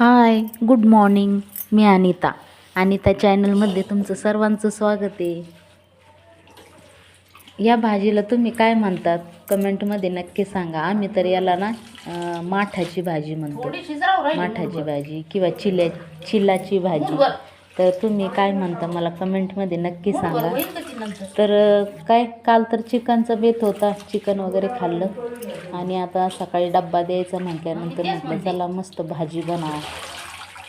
हाय good morning मी अनिता. अनिता चॅनलमध्ये तुमचं सर्वांचं स्वागत आहे. या भाजीला तुम्ही काय म्हणतात? कमेंटमध्ये नक्की सांगा. आम्ही तर याला ना माठाची भाजी म्हणतो. माठाची भाजी किंवा चिल्या चिलाची भाजी. तर तुम्ही काय म्हणता? मला कमेंटमध्ये नक्की सांगा. तर काय काल तर चिकनचा बेत होता. चिकन वगैरे खाल्लं. आणि आता सकाळी डब्बा द्यायचा म्हटल्यानंतर म्हटलं चला मस्त भाजी बनवा.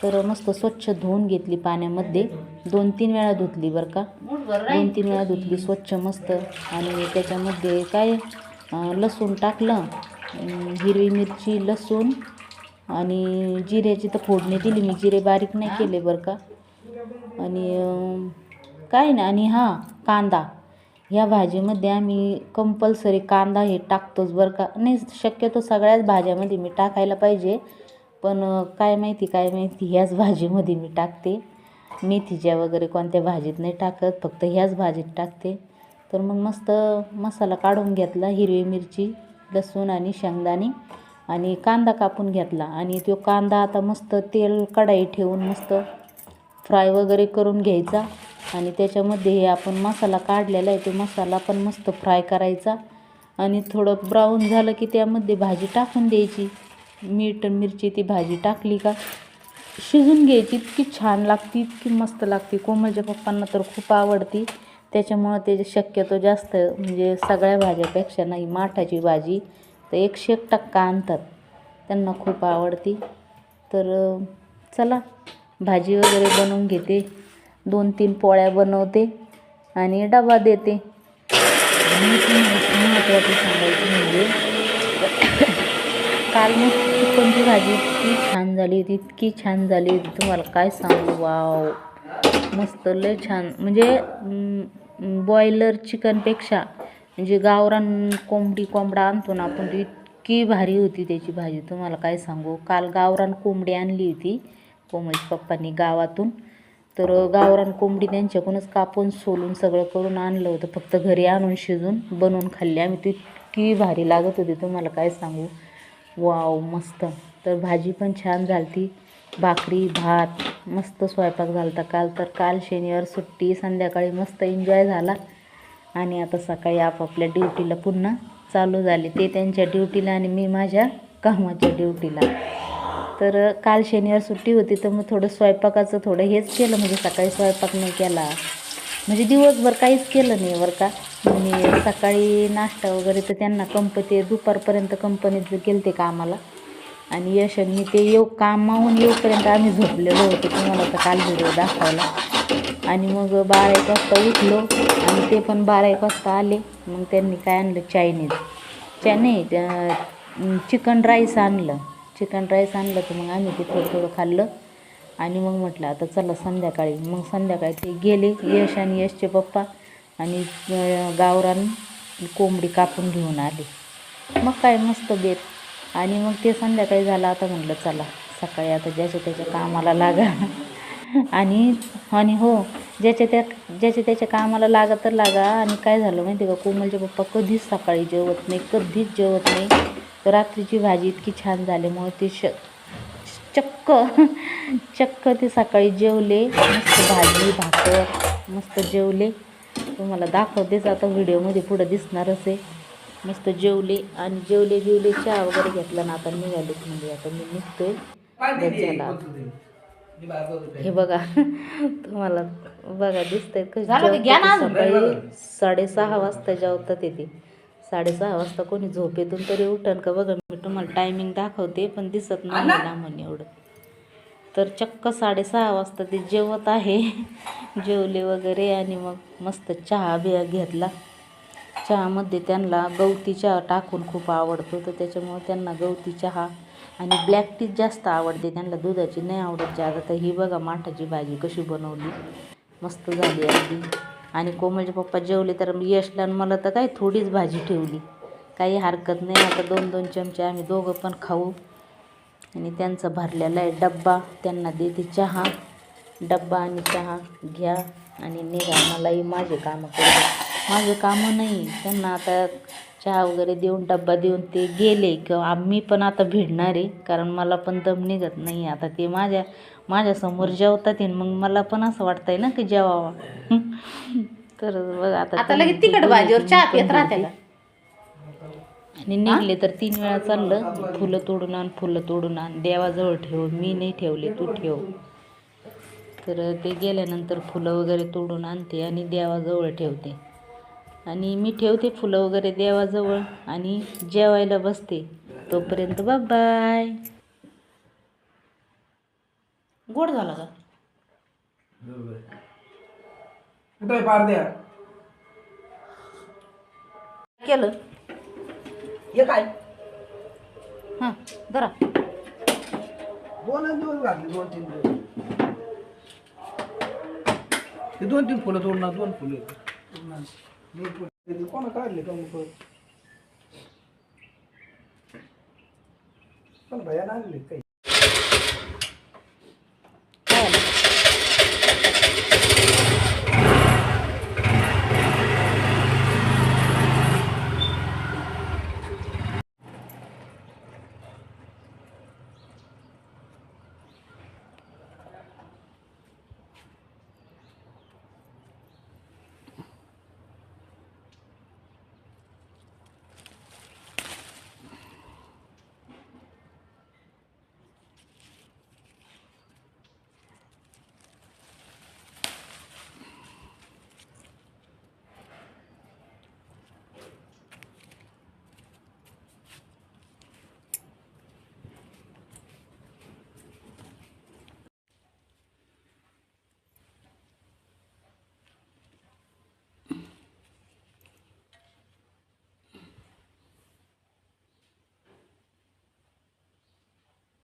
तर मस्त स्वच्छ धुवून घेतली पाण्यामध्ये. दोन तीन वेळा धुतली बरं का. दोन तीन वेळा धुतली स्वच्छ मस्त. आणि त्याच्यामध्ये काय लसूण टाकलं. हिरवी मिरची लसूण आणि जिऱ्याची तर फोडणी दिली. मी जिरे बारीक नाही केले बरं का. आणि काय नाही आणि हां कांदा. ह्या भाजीमध्ये आम्ही कंपल्सरी कांदा हे टाकतोच बरं का. नाही शक्यतो सगळ्याच भाज्यामध्ये मी टाकायला पाहिजे. पण काय माहिती काय माहिती ह्याच भाजीमध्ये मी टाकते. मेथीच्या वगैरे कोणत्या भाजीत नाही टाकत फक्त ह्याच भाजीत टाकते. तर मग मस्त मसाला काढून घेतला हिरवी मिरची लसूण आणि शेंगदाणे. आणि कांदा कापून घेतला. आणि तो कांदा आता मस्त तेल कढाई ठेवून मस्त फ्राय वगैरे करून घ्यायचा. आणि त्याच्यामध्ये हे आपण मसाला काढलेला आहे तो मसाला पण मस्त फ्राय करायचा. आणि थोडं ब्राऊन झालं की त्यामध्ये भाजी टाकून द्यायची. मीठ मिरची ती भाजी टाकली का शिजून घ्यायची. इतकी छान लागते इतकी मस्त लागते. कोमलच्या पप्पांना तर खूप आवडती. त्याच्यामुळं त्याची शक्यतो जास्त म्हणजे सगळ्या भाज्यापेक्षा नाही माठाची भाजी तर एकशे एक टक्का आणतात. त्यांना खूप आवडती. तर चला. भाजी वगैरे बनवून घेते. दोन तीन पोळ्या बनवते आणि डबा देते. आणि महत्त्वाचं सांगायचं म्हणजे काल मग चिकनची भाजी इतकी छान झाली होती इतकी छान झाली होती. तुम्हाला काय सांगू? वाव. मस्त लय छान. म्हणजे बॉयलर चिकनपेक्षा म्हणजे गावरान कोंबडी कोंबडा आणतो ना आपण ती इतकी भारी होती त्याची भाजी. तुम्हाला काय सांगू? काल गावरान कोंबडी आणली होती. कोमलच्या पप्पांनी गावातून. तर गावरान कोंबडी त्यांच्याकडूनच कापून सोलून सगळं करून आणलं होतं. फक्त घरी आणून शिजून बनवून खाल्ली. आम्ही ती इतकी भारी लागत होती. तुम्हाला काय सांगू? वाव मस्त. तर भाजी पण छान झालती. भाकरी भात मस्त स्वयंपाक झालता काल. तर काल शनिवार सुट्टी. संध्याकाळी मस्त एन्जॉय झाला. आणि आता सकाळी आपापल्या ड्युटीला पुन्हा चालू झाले. ते त्यांच्या ड्युटीला आणि मी माझ्या कामाच्या ड्युटीला तर काल शनिवार सुट्टी होती तर मग थोडं स्वयंपाकाचं थोडं हेच केलं. म्हणजे सकाळी स्वयंपाक नाही केला. म्हणजे दिवसभर काहीच केलं नाही बरं का. आणि सकाळी नाश्ता वगैरे तर त्यांना कंप ते दुपारपर्यंत कंपनीत गेले ते कामाला. आणि यश आणि मी ते येऊ कामाहून येऊपर्यंत आम्ही झोपलेलो होतो. तुम्हाला तर काल व्हिडिओ दाखवला. आणि मग बारा एक वाजता उठलो. आणि ते पण बारा एक वाजता आले. मग त्यांनी काय आणलं? चायनीज. चायनी त्या- चिकन राईस आणलं. चिकन राईस आणलं तर मग आम्ही ते थोडं थोडं खाल्लं. आणि मग म्हटलं आता चला संध्याकाळी. मग संध्याकाळी ते गेले यश आणि यशचे पप्पा आणि गावरान कोंबडी कापून घेऊन आले. मग काय मस्त बेत. आणि मग ते संध्याकाळी झालं आता म्हटलं चला सकाळी आता ज्याच्या त्याच्या कामाला लागा. आणि आणि हो ज्याच्या त्या ज्याच्या त्याच्या कामाला लागा तर लागा. आणि काय झालं माहिती का कोमलचे पप्पा कधीच सकाळी जेवत नाही कधीच जेवत नाही. रात्रीची भाजी इतकी छान झाल्यामुळे ते श चक्क चक्क ते सकाळी जेवले. मस्त भाजी भाकर मस्त जेवले. तुम्हाला दाखवतेच आता व्हिडिओमध्ये पुढं दिसणारच आहे. मस्त जेवले आणि जेवले जेवले चहा वगैरे घेतला ना आता निघालेच म्हणजे आता मी निघतोय. बस झाला आता. हे बघा तुम्हाला बघा दिसतंय. सकाळी साडेसहा वाजता जेवतात येते साडेसहा वाजता कोणी झोपेतून तरी उठन का? बघा मी तुम्हाला टायमिंग दाखवते पण दिसत नाही ना म्हणून एवढं. तर चक्क साडेसहा वाजता ते जेवत आहे. जेवले वगैरे आणि मग मस्त चहा बिया घेतला. चहामध्ये त्यांना गवती चहा टाकून खूप आवडतो. तर त्याच्यामुळं त्यांना गवती चहा आणि ब्लॅक टी जास्त आवडते. त्यांना दुधाची नाही आवडत जादा. तर ही बघा माठाची भाजी कशी बनवली. मस्त झाली अगदी. आणि कोमलचे पप्पा जेवले तर यशला मला तर काय थोडीच भाजी ठेवली. काही हरकत नाही आता दोन दोन चमचे आम्ही दोघं पण खाऊ. आणि त्यांचा भरलेला आहे डब्बा त्यांना देते चहा. डब्बा आणि चहा घ्या आणि निघा मलाही माझे कामं करू माझे कामं नाही त्यांना आता चहा वगैरे देऊन डब्बा देऊन ते गेले किंवा आम्ही पण आता भिडणार आहे कारण मला पण दम निघत नाही. आता ते माझ्या माझ्यासमोर जेवतात मग मला पण असं वाटतंय ना की जेवावा. तर बघ आता आता लगेच तिखट भाजीवर चहा पित राहते आणि निघले तर तीन वेळा चाललं फुलं तोडून आण फुलं तोडून आण देवाजवळ ठेव मी नाही ठेवले तू ठेव. तर ते गेल्यानंतर फुलं वगैरे तोडून आणते आणि देवाजवळ ठेवते. आणि मी ठेवते फुलं वगैरे देवाजवळ आणि जेवायला बसते. तोपर्यंत बाय गोड झाला का? कुठे पार द्या केलं. हे काय? हां जरा दोन दिवस घातले दोन तीन दिवस. ते दोन तीन फुलं तोडणार दोन फुलं. कोणा काढले का मग? पण भयान आणले काही?